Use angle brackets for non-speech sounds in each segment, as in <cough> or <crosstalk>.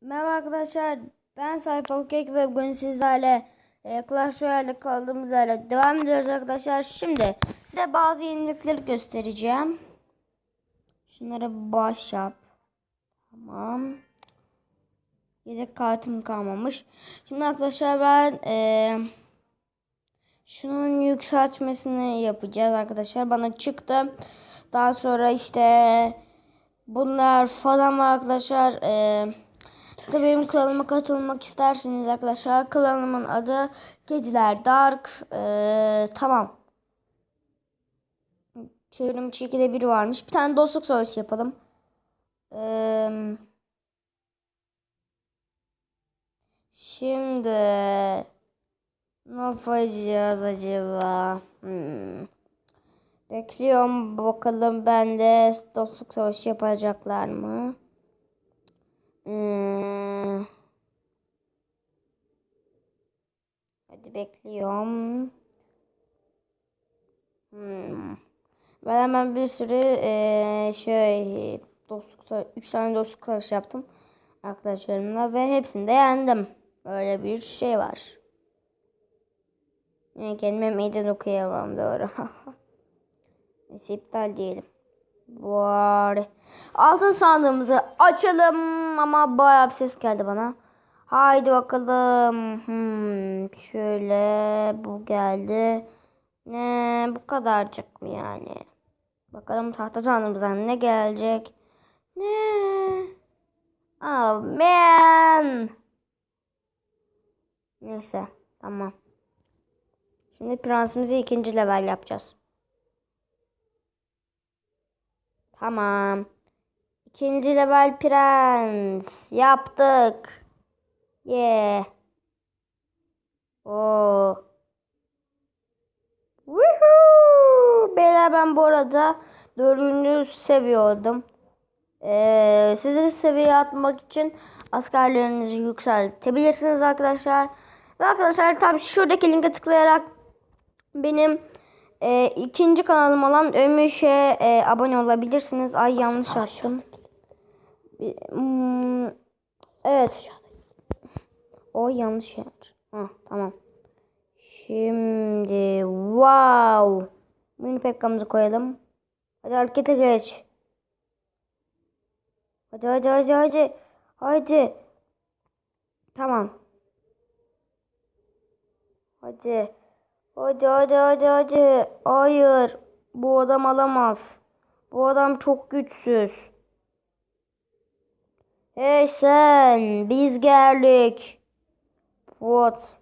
Merhaba arkadaşlar. Ben Sayfalı Kek ve bugün sizlerle e, Clash Royale'de kaldığımız yerle devam ediyoruz arkadaşlar. Şimdi size bazı yenilikleri göstereceğim. Şunlara baş yap. Tamam. Yedek kartım kalmamış. Şimdi arkadaşlar ben e, şunun yükseltmesini yapacağız arkadaşlar. Bana çıktı. Daha sonra işte bunlar falan var arkadaşlar. Ee, işte benim kanalıma katılmak isterseniz arkadaşlar kanalımın adı Geceler Dark. Ee, tamam. Çevrim çekide biri varmış. Bir tane dostluk savaşı yapalım. Ee, şimdi ne yapacağız acaba? Hmm. Bekliyorum bakalım ben de dostluk savaşı yapacaklar mı? Hmm. Hadi bekliyorum. Hmm. Ben hemen bir sürü eee, şey dostluk sa- üç tane dostluk savaşı yaptım arkadaşlarımla ve hepsini de yendim. Öyle bir şey var. Yani kendime meydan okuyamam doğru. <laughs> Neyse iptal diyelim. Var. Altın sandığımızı açalım ama bayağı bir ses geldi bana. Haydi bakalım. Hmm, şöyle bu geldi. Ne bu kadarcık mı yani? Bakalım tahta sandığımızdan ne gelecek? Ne? Oh man. Neyse tamam. Şimdi prensimizi ikinci level yapacağız. Tamam. İkinci level prens. Yaptık. Yeah. Oo. Woohoo! Beyler ben bu arada dördüncü seviyordum. Ee, sizi seviye atmak için askerlerinizi yükseltebilirsiniz arkadaşlar. Ve arkadaşlar tam şuradaki linke tıklayarak benim e, ikinci kanalım olan Ömüş'e e, abone olabilirsiniz. Ay yanlış attım. Hmm, evet. O yanlış yer. Hah, tamam. Şimdi wow. Mini pekkamızı koyalım. Hadi harekete geç. Hadi hadi hadi hadi. Hadi. Tamam. Hadi. Hadi hadi hadi hadi. Hayır. Bu adam alamaz. Bu adam çok güçsüz. Hey sen. Biz geldik. What?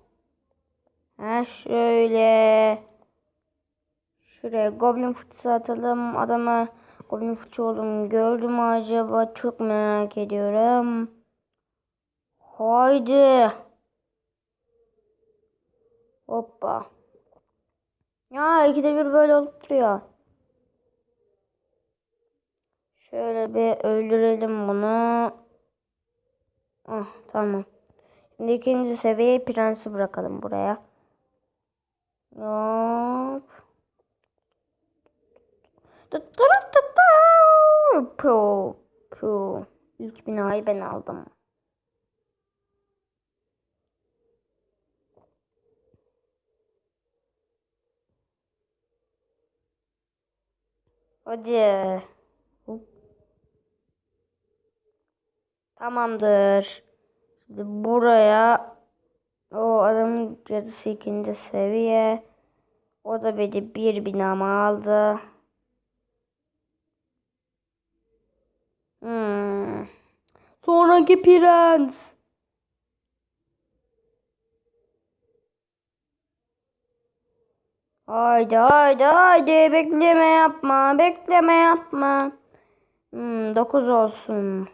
Ha şöyle. Şuraya goblin fıçısı atalım. Adama goblin fıçı olduğunu gördü mü acaba? Çok merak ediyorum. Haydi. Hoppa. Ya ikide bir böyle olup duruyor. Şöyle bir öldürelim bunu. Ah tamam. Şimdi ikinci seviye prensi bırakalım buraya. Hop. Pu, pu. İlk binayı ben aldım. Hadi. Tamamdır. Şimdi buraya o adamın cadısı ikinci seviye. O da beni bir binama aldı. Hmm. Sonraki prens. Haydi haydi haydi bekleme yapma bekleme yapma. Hmm, 9 olsun.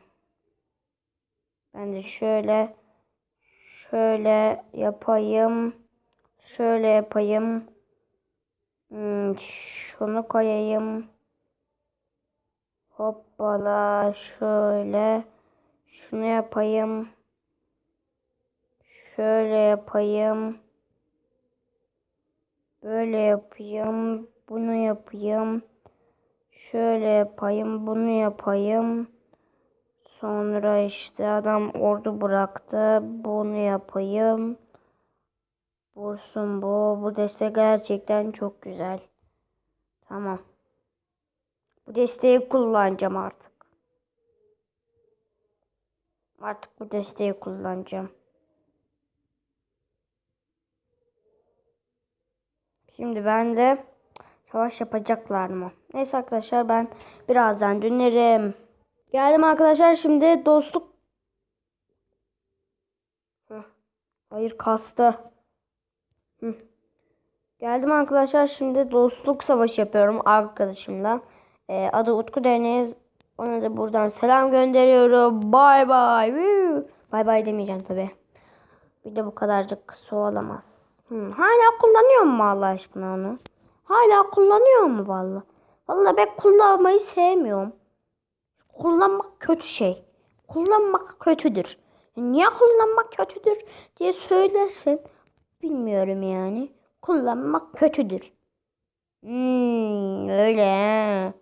Ben de şöyle şöyle yapayım. Şöyle yapayım. Hmm, şunu koyayım. Hoppala şöyle. Şunu yapayım. Şöyle yapayım. Böyle yapayım. Bunu yapayım. Şöyle yapayım. Bunu yapayım. Sonra işte adam ordu bıraktı. Bunu yapayım. Vursun bu. Bu destek gerçekten çok güzel. Tamam. Bu desteği kullanacağım artık. Artık bu desteği kullanacağım. Şimdi ben de savaş yapacaklar mı? Neyse arkadaşlar ben birazdan dönerim. Geldim arkadaşlar şimdi dostluk. Hayır kastı. Hı. Geldim arkadaşlar şimdi dostluk savaşı yapıyorum arkadaşımla. Ee, adı Utku Deniz. Ona da buradan selam gönderiyorum. Bay bay. Bay bay demeyeceğim tabi. Bir de bu kadarcık su olamaz. Hı. Hala kullanıyor mu Allah aşkına onu? Hala kullanıyor mu valla? Valla ben kullanmayı sevmiyorum. Kullanmak kötü şey. Kullanmak kötüdür. Niye kullanmak kötüdür diye söylersen bilmiyorum yani. Kullanmak kötüdür. Hmm, öyle.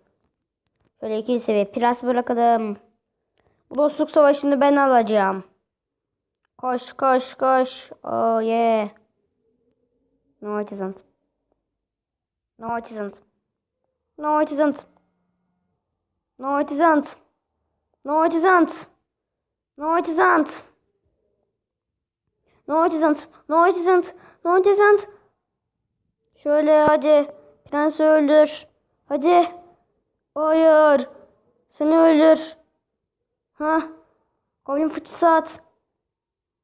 Şöyle iki seviye piras bırakalım. Bu dostluk savaşını ben alacağım. Koş koş koş. Oh yeah. No it isn't. No it isn't. No it isn't. No it isn't. No it isn't. No it isn't. No it isn't. No it isn't. No it isn't. Şöyle hadi. Prensi öldür. Hadi. Hayır. Seni öldür. Ha? Goblin fıçısı at.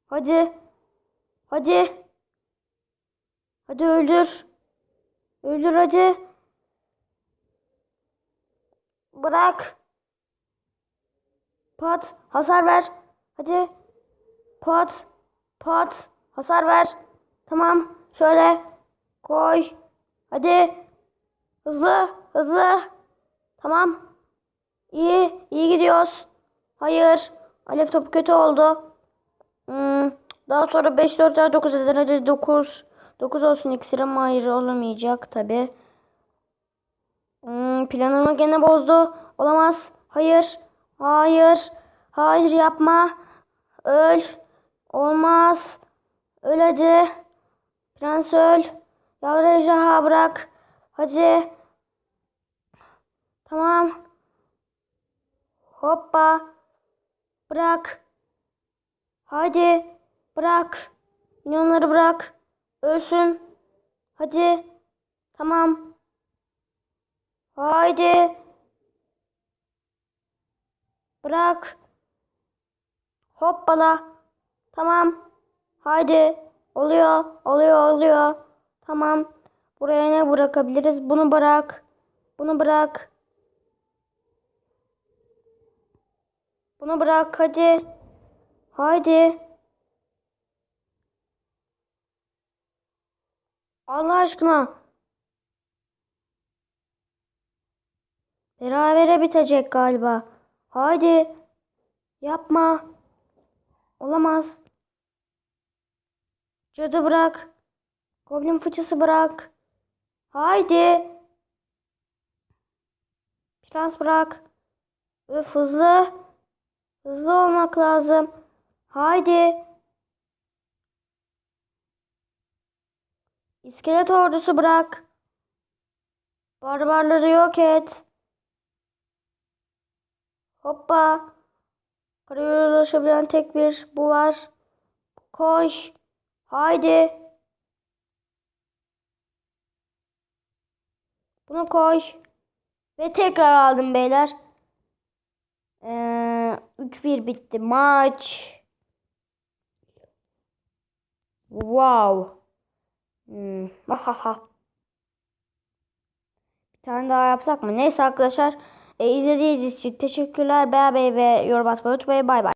Hadi. Hadi. Hadi öldür. Öldür hadi. Bırak. Pat. Hasar ver. Hadi. Pat. Pat. Hasar ver. Tamam. Şöyle. Koy. Hadi. Hızlı. Hızlı. Tamam. İyi. iyi gidiyoruz. Hayır. Alev topu kötü oldu. Hmm, Daha sonra 5 4 daha 9 eder. Hadi 9. 9 olsun iksirim hayır olamayacak tabi. Hmm, planımı gene bozdu. Olamaz. Hayır. Hayır. Hayır yapma. Öl. Olmaz. Öl hadi. Prens öl. Yavru ejderha bırak. Hadi. Tamam. Hoppa. Bırak. Hadi. Bırak. Milyonları bırak. Ölsün. Hadi. Tamam. Haydi. Bırak. Hoppala. Tamam. Haydi. Oluyor. Oluyor. Oluyor. Tamam. Buraya ne bırakabiliriz? Bunu bırak. Bunu bırak. Bunu bırak hadi. Haydi. Allah aşkına. Berabere bitecek galiba. Haydi. Yapma. Olamaz. Cadı bırak. Goblin fıçısı bırak. Haydi. Prens bırak. Öf hızlı. Hızlı olmak lazım. Haydi. İskelet ordusu bırak. Barbarları yok et. Hoppa. Karaya ulaşabilen tek bir bu var. Koş. Haydi. Bunu koy. Ve tekrar aldım beyler. Ee, 3-1 bitti maç. Wow. Hmm. Bir tane daha yapsak mı? Neyse arkadaşlar. E, izlediğiniz için teşekkürler. Beğenmeyi ve yorum atmayı unutmayın. Bay bay.